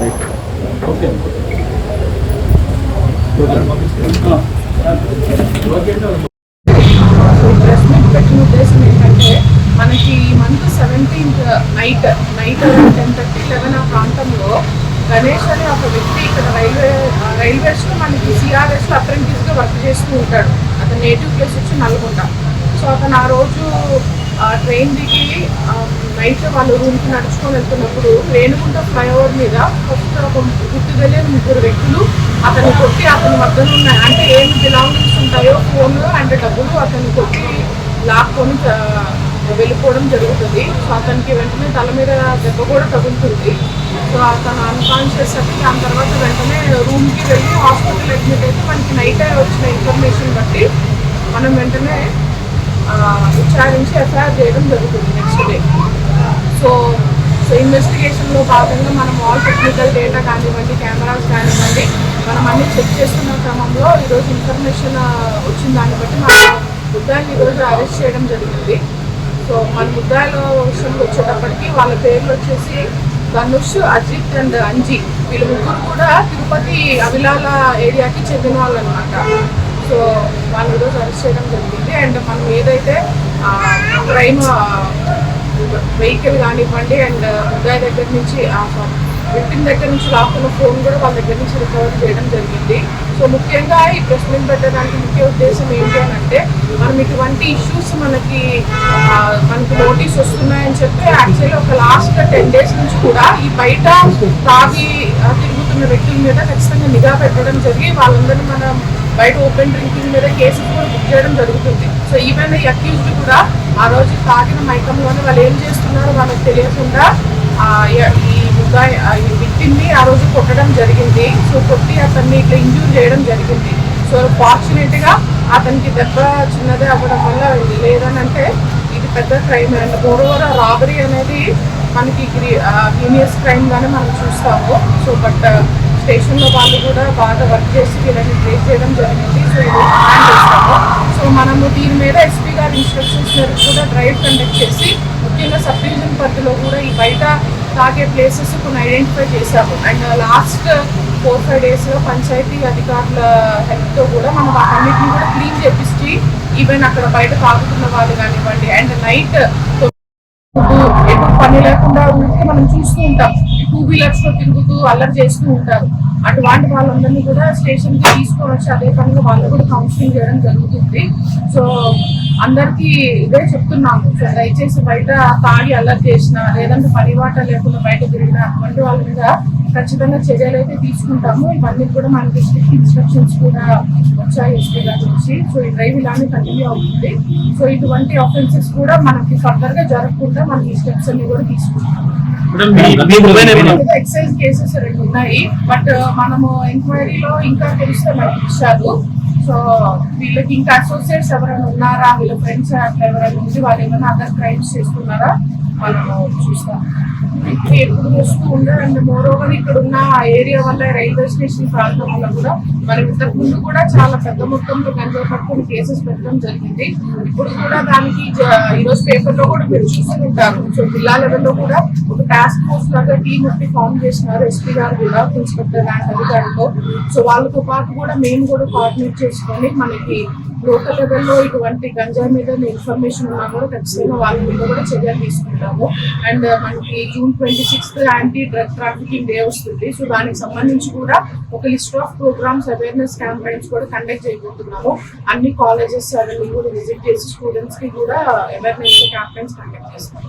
Okay press పెట్టిన ఉద్దేశం ఏంటంటే మనకి ఈ month seventeenth night night ten thirty eleven ఆ ప్రాంతంలో గణేష్ అనే ఒక వ్యక్తి ఇక్కడ రైల్వే రైల్వేస్లో మనకి సిఆర్ఎస్లో లో అప్రెంటిస్ వర్క్ చేస్తూ ఉంటాడు. అతను నేటివ్ ప్లేస్ వచ్చి నల్గొండ. సో అతను ఆ రోజు ట్రైన్ దిగి నైట్ వాళ్ళు రూమ్కి నడుచుకొని వెళ్తున్నప్పుడు రేణుగుంట ఫ్లైఓవర్ మీద ఫస్ట్ ఒక గుర్తు తెలియని ముగ్గురు వ్యక్తులు అతన్ని కొట్టి అతని మధ్యలో ఉన్నాయి అంటే ఏమి బిలాంగింగ్స్ ఉంటాయో ఫోన్లో అండ్ డబ్బులు అతను కొట్టి లాక్కొని వెళ్ళిపోవడం జరుగుతుంది. సో అతనికి వెంటనే తల మీద దెబ్బ కూడా తగులుతుంది. సో అతను అన్కాన్షియస్ అయితే దాని తర్వాత వెంటనే రూమ్కి వెళ్ళి హాస్పిటల్ అడ్మిట్ అయితే మనకి నైట్ వచ్చిన ఇన్ఫర్మేషన్ బట్టి మనం వెంటనే విచారించి ఎఫ్ఐఆర్ చేయడం జరుగుతుంది నెక్స్ట్ డే సో సో ఇన్వెస్టిగేషన్లో భాగంగా మనం ఆల్ టెక్నికల్ డేటా కానివ్వండి కెమెరాస్ కానివ్వండి మనం అన్ని చెక్ చేస్తున్న క్రమంలో ఈరోజు ఇన్ఫర్మేషన్ వచ్చిన దాన్ని బట్టి మనం ముద్దాయిని ఈరోజు అరెస్ట్ చేయడం జరిగింది. సో మన ముద్దాయిల విషయంలో వచ్చేటప్పటికి వాళ్ళ పేర్లు వచ్చేసి ధనుష్ అజిత్ అండ్ అంజీ. వీళ్ళు ముగ్గురు కూడా తిరుపతి అవిలాల ఏరియాకి చెందిన వాళ్ళు అనమాట సో వాళ్ళు ఈరోజు అరెస్ట్ చేయడం జరిగింది. అండ్ మనం ఏదైతే క్రైమ్ వెహికల్ కానివ్వండి అండ్ ముద్దాయి దగ్గర నుంచి విక్టిమ్ దగ్గర నుంచి లాక్కున్న ఫోన్ కూడా వాళ్ళ దగ్గర నుంచి రికవర్ చేయడం జరిగింది. సో ముఖ్యంగా ఈ ప్రెస్ మీట్ పెట్టడానికి ముఖ్య ఉద్దేశం ఏంటి అని అంటే మనం ఇటువంటి ఇష్యూస్ మనకి మనకి నోటీస్ వస్తున్నాయని చెప్పి యాక్చువల్లీ ఒక లాస్ట్ టెన్ డేస్ నుంచి కూడా ఈ బయట తాగి తిరుగుతున్న వ్యక్తుల మీద ఖచ్చితంగా నిఘా పెట్టడం జరిగి వాళ్ళందరినీ మనం బయట ఓపెన్ డ్రింకింగ్ మీద కేసులు కూడా బుక్ చేయడం జరుగుతుంది. సో ఈవెన్ ఈ అక్యూజ్డ్ కూడా ఆ రోజు తాగిన మైకంలోనే వాళ్ళు ఏం చేస్తున్నారో వాళ్ళకి తెలియకుండా ఈ ముద్దాయి ఆ, ఈ ఆ రోజు కొట్టడం జరిగింది. సో కొట్టి అతన్ని ఇట్లా ఇంజూర్ చేయడం జరిగింది. సో ఫార్చునేట్గా అతనికి దెబ్బ చిన్నదే అవ్వడం వల్ల లేదనంటే ఇది పెద్ద క్రైమ్ అండ్ మోరోవర్ రాబరీ అనేది మనకి హీనియస్ క్రైమ్గానే మనం చూస్తాము. సో బట్ స్టేషన్లో వాళ్ళు కూడా బాగా వర్క్ చేసి వీళ్ళని ట్రేస్ చేయడం జరిగింది. సో ఇది ప్లాన్ చేస్తాము. సో మనము దీని మీద ఎస్పీ గారి ఇన్స్ట్రక్షన్స్ మేరకు కూడా డ్రైవ్ కండక్ట్ చేసి ముఖ్యంగా సబ్ డివిజన్ పరిధిలో కూడా ఈ బయట తాగే ప్లేసెస్ కొన్ని ఐడెంటిఫై చేశాము. అండ్ లాస్ట్ ఫోర్ ఫైవ్ డేస్లో పంచాయతీ అధికారుల హెల్ప్తో కూడా మనం వాటన్నిటిని కూడా క్లీన్ చేపించి ఈవెన్ అక్కడ బయట తాగుతున్న వాళ్ళు కానివ్వండి అండ్ నైట్ పని లేకుండా ఉంటే మనం చూస్తూ ఉంటాం. టూ వీలర్స్లో తిరుగుతూ అల్లరి చేస్తూ ఉంటారు. అటువంటి వాళ్ళందరినీ కూడా స్టేషన్కి తీసుకోవచ్చు అదే పనిగా వాళ్ళు కూడా కౌన్సిలింగ్ చేయడం జరుగుతుంది. సో అందరికీ ఇదే చెప్తున్నాము. సో దయచేసి బయట తాగి అల్లరి చేసిన లేదంటే పరివాట లేకుండా బయట తిరిగిన అటువంటి వాళ్ళ మీద ఖచ్చితంగా చర్యలు అయితే తీసుకుంటాము. ఇవన్నీ కూడా మనకి స్ట్రిక్ట్ ఇన్స్ట్రక్షన్స్ కూడా వచ్చాయి ఎస్పీ గారి నుంచి. సో ఈ డ్రైవ్ ఇలానే కంటిన్యూ అవుతుంది. సో ఇటువంటి ఆఫెన్సెస్ కూడా మనకి ఫర్దర్గా జరగకుండా మనకి స్టెప్స్ అన్ని కూడా తీసుకుంటాం ఎక్సైజ్ కేసెస్ రెండు ఉన్నాయి. బట్ మనము ఎంక్వైరీలో ఇంకా తెలిస్తే మనకి విషయాలు సో వీళ్ళకి ఇంకా అసోసియేట్స్ ఎవరైనా ఉన్నారా? వీళ్ళ ఫ్రెండ్స్ అట్లా ఎవరైనా ఉంది వాళ్ళు ఏమైనా అదర్ క్రైమ్స్ చేస్తున్నారా? మనము చూస్తాం ఇప్పుడు ఎప్పుడు వస్తూ ఉండదు అండ్ మోర్ ఓవర్ ఇక్కడ ఉన్న ఏరియా వల్ల రైల్వే స్టేషన్ ప్రాంతం వల్ల కూడా మనం ఇంతకు ముందు కూడా చాలా పెద్ద మొత్తంలో గంజాయి పట్టుకుని కేసెస్ పెట్టడం జరిగింది. ఇప్పుడు కూడా దానికి ఈరోజు పేపర్లో కూడా మీరు చూస్తూ ఉంటారు. సో జిల్లా లెవెల్లో కూడా ఒక టాస్క్ ఫోర్స్ లాగా టీమ్ ఒకటి ఫామ్ చేసినారు ఎస్పీ గారు కూడా ఇన్స్పెక్టర్ ర్యాంక్ అధికారులతో. సో వాళ్ళతో పాటు కూడా మేము కూడా కోఆర్డినేట్ చేసుకొని మనకి లోకల్ లెవెల్లో ఇటువంటి గంజాయి మీద ఇన్ఫర్మేషన్ ఉన్నా కూడా ఖచ్చితంగా వాళ్ళ మీద కూడా చర్యలు తీసుకుంటాము. అండ్ uh, మనకి June twenty sixth anti drug trafficking day వస్తుంది. సో దానికి సంబంధించి కూడా ఒక list of programs awareness campaigns కూడా కండక్ట్ చేయబోతున్నాము. అన్ని కాలేజెస్ అవన్నీ కూడా విజిట్ చేసి స్టూడెంట్స్కి కూడా అవేర్నెస్ క్యాంపెయిన్స్ కండక్ట్ చేస్తాము.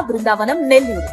బృందావనం నెల్లూరు.